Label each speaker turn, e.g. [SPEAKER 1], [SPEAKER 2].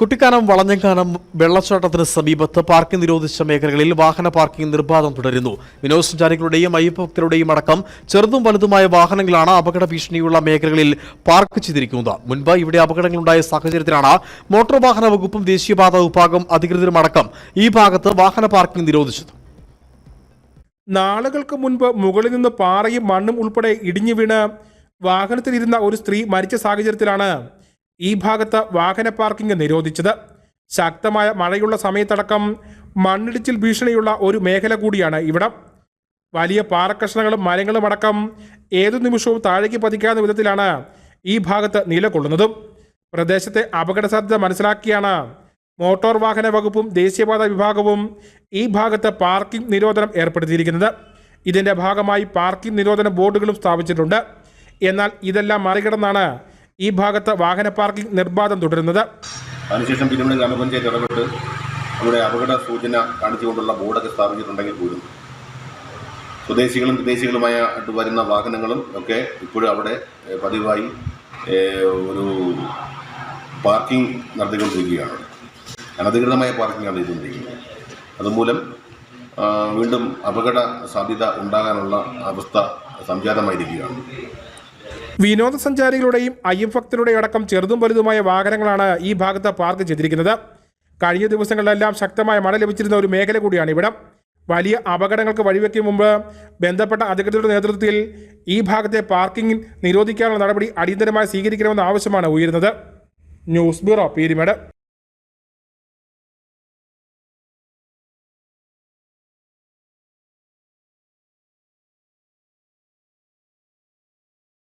[SPEAKER 1] കുട്ടിക്കാനം വളഞ്ഞങ്കാനം വെള്ളച്ചാട്ടത്തിന് സമീപത്ത് പാർക്കിംഗ് നിരോധിച്ച മേഖലകളിൽ വാഹന പാർക്കിംഗ് നിർബാധം തുടരുന്നു. വിനോദസഞ്ചാരികളുടെയും അയ്യപ്പഭക്തരുടെയും അടക്കം ചെറുതും വലുതുമായ വാഹനങ്ങളാണ് അപകട ഭീഷണിയുള്ള മേഖലകളിൽ പാർക്ക് ചെയ്തിരിക്കുന്നത്. മുൻപ് ഇവിടെ അപകടങ്ങളുണ്ടായ സാഹചര്യത്തിലാണ് മോട്ടോർ വാഹന വകുപ്പും ദേശീയപാത വിഭാഗം അധികൃതരുമടക്കം ഈ ഭാഗത്ത് വാഹന പാർക്കിംഗ് നിരോധിച്ചത്.
[SPEAKER 2] നാളുകൾക്ക് മുൻപ് മുകളിൽ നിന്ന് പാറയും മണ്ണും ഉൾപ്പെടെ ഇടിഞ്ഞു വീണ് വാഹനത്തിലിരുന്ന ഒരു സ്ത്രീ മരിച്ച സാഹചര്യത്തിലാണ് ഈ ഭാഗത്ത് വാഹന പാർക്കിംഗ് നിരോധിച്ചത്. ശക്തമായ മഴയുള്ള സമയത്തടക്കം മണ്ണിടിച്ചിൽ ഭീഷണിയുള്ള ഒരു മേഖല കൂടിയാണ് ഇവിടം. വലിയ പാറക്കഷ്ണങ്ങളും മരങ്ങളും അടക്കം ഏതു നിമിഷവും താഴേക്ക് പതിക്കാവുന്ന വിധത്തിലാണ് ഈ ഭാഗത്ത് നിലകൊള്ളുന്നതും. പ്രദേശത്തെ അപകട സാധ്യത മനസ്സിലാക്കിയാണ് മോട്ടോർ വാഹന വകുപ്പും ദേശീയപാത വിഭാഗവും ഈ ഭാഗത്ത് പാർക്കിംഗ് നിരോധനം ഏർപ്പെടുത്തിയിരിക്കുന്നത്. ഇതിന്റെ ഭാഗമായി പാർക്കിംഗ് നിരോധന ബോർഡുകളും സ്ഥാപിച്ചിട്ടുണ്ട്. എന്നാൽ ഇതെല്ലാം മറികടന്നാണ് ഈ ഭാഗത്ത് വാഹന പാർക്കിംഗ് നിർബാധം തുടരുന്നത്.
[SPEAKER 3] അതിനുശേഷം തിരുമണി ഗ്രാമപഞ്ചായത്ത് ഇടപെട്ട് അവിടെ അപകട സൂചന കാണിച്ചുകൊണ്ടുള്ള ബോർഡൊക്കെ സ്ഥാപിച്ചിട്ടുണ്ടെങ്കിൽ പോലും സ്വദേശികളും വിദേശികളുമായ വരുന്ന വാഹനങ്ങളും ഒക്കെ ഇപ്പോഴും അവിടെ പതിവായി ഒരു പാർക്കിംഗ് നടത്തിക്കൊണ്ടിരിക്കുകയാണ്. അനധികൃതമായ പാർക്കിംഗ് നടത്തിക്കൊണ്ടിരിക്കുന്നത് അതുമൂലം വീണ്ടും അപകട സാധ്യത ഉണ്ടാകാനുള്ള അവസ്ഥ സംജാതമായിരിക്കുകയാണ്.
[SPEAKER 2] വിനോദസഞ്ചാരികളുടെയും അയ്യഭക്തരുടെയും അടക്കം ചെറുതും വലുതുമായ വാഹനങ്ങളാണ് ഈ ഭാഗത്ത് പാർക്ക് ചെയ്തിരിക്കുന്നത്. കഴിഞ്ഞ ദിവസങ്ങളിലെല്ലാം ശക്തമായ മഴ ലഭിച്ചിരുന്ന ഒരു മേഖല കൂടിയാണ് ഇവിടം. വലിയ അപകടങ്ങൾക്ക് വഴിവെക്കും മുമ്പ് ബന്ധപ്പെട്ട അധികൃതരുടെ നേതൃത്വത്തിൽ ഈ ഭാഗത്തെ പാർക്കിംഗിൽ നിരോധിക്കാനുള്ള നടപടി അടിയന്തരമായി സ്വീകരിക്കണമെന്ന ആവശ്യമാണ് ഉയരുന്നത്. News bureau Peermade.